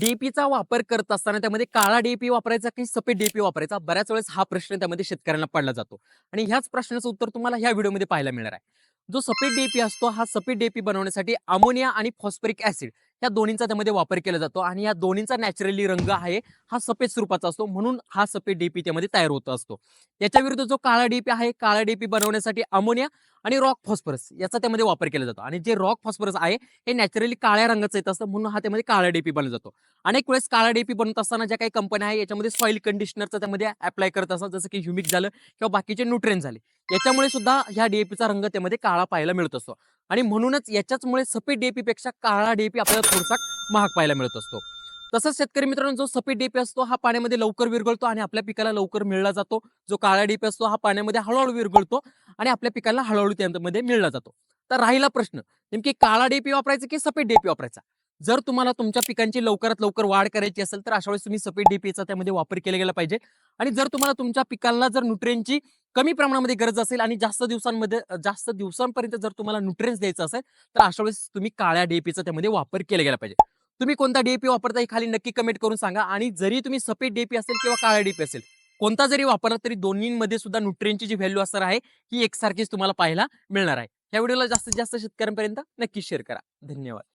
डीएपीचा वापर करत असताना त्यामध्ये काळा डीएपी वापरायचा की सफेद डीएपी वापरायचा? बऱ्याच वेळेस हा प्रश्न त्यामध्ये शेतकऱ्यांना पडला जातो. आणि ह्याच प्रश्नाचं उत्तर तुम्हाला ह्या व्हिडिओमध्ये पाहायला मिळणार आहे. जो सफेद डीएपी असतो हा सफेद डीएपी बनवण्यासाठी अमोनिया आणि फॉस्फरिक ऍसिड या दोन्हींचा त्यामध्ये वापर केला जातो आणि या दोन्हींचा नॅचरली रंग आहे हा सफेद स्वरूपाचा असतो म्हणून हा सफेद डीपी त्यामध्ये तयार होत असतो. याच्या विरुद्ध जो काळा डीपी आहे काळा डीपी बनवण्यासाठी अमोनिया आणि रॉक फॉस्फरस याचा त्यामध्ये वापर केला जातो. आणि जे रॉक फॉस्फरस आहे हे नॅचरली काळ्या रंगाचं येत असतं म्हणून हा त्यामध्ये काळा डीपी बनला जातो. अनेक वेळेस काळा डीपी बनवत असताना ज्या काही कंपन्या आहे याच्यामध्ये सॉईल कंडिशनरचा त्यामध्ये अप्लाय करत असतात जसं की ह्युमिक झालं किंवा बाकीचे न्यूट्रेन झाले. याच्यामुळे सुद्धा ह्या डीएपीचा रंग त्यामध्ये काळा पाहायला मिळत असतो. आणि म्हणूनच याच्याचमुळे सफेद डीएपी पेक्षा काळा डीएपी आपल्याला थोडासा महाग पाहायला मिळत असतो. तसंच शेतकरी मित्रांनो जो सफेद डीपी असतो हा पाण्यामध्ये लवकर विरघळतो आणि आपल्या पिकाला लवकर मिळला जातो. जो काळा डीपी असतो हा पाण्यामध्ये हळूहळू विरघळतो आणि आपल्या पिकाला हळूहळू त्यामध्ये मिळला जातो. तर राहिला प्रश्न नेमकी काळा डीपी वापरायचा की सफेद डीपी वापरायचा? जर तुम्हाला तुमच्या पिकांची लवकरात लवकर वाढ करायची असेल तर अशा वेळेस तुम्ही सफेद डीपीचा त्यामध्ये वापर केला गेला पाहिजे. आणि जर तुम्हाला तुमच्या पिकांना जर न्यूट्रियनची कमी प्रमाणामध्ये गरज असेल आणि जास्त दिवसांमध्ये जास्त दिवसांपर्यंत जर तुम्हाला न्यूट्रियन्स द्यायचं असेल तर अशा वेळेस तुम्ही काळ्या डीएपीचा त्यामध्ये वापर केला गेला पाहिजे. तुम्ही कोणता डीएपी वापरता हे खाली नक्की कमेंट करून सांगा आणि जरी तुम्ही सफेद डीएपी असेल किंवा काळा डीएपी असेल कोणता जरी वापरला तरी दोन्हीमध्ये सुद्धा न्यूट्रियनची जी व्हॅल्यू असणार आहे ही एकसारखीच तुम्हाला पाहायला मिळणार आहे. या व्हिडिओला जास्तीत जास्त शेतकऱ्यांपर्यंत नक्की शेअर करा. धन्यवाद.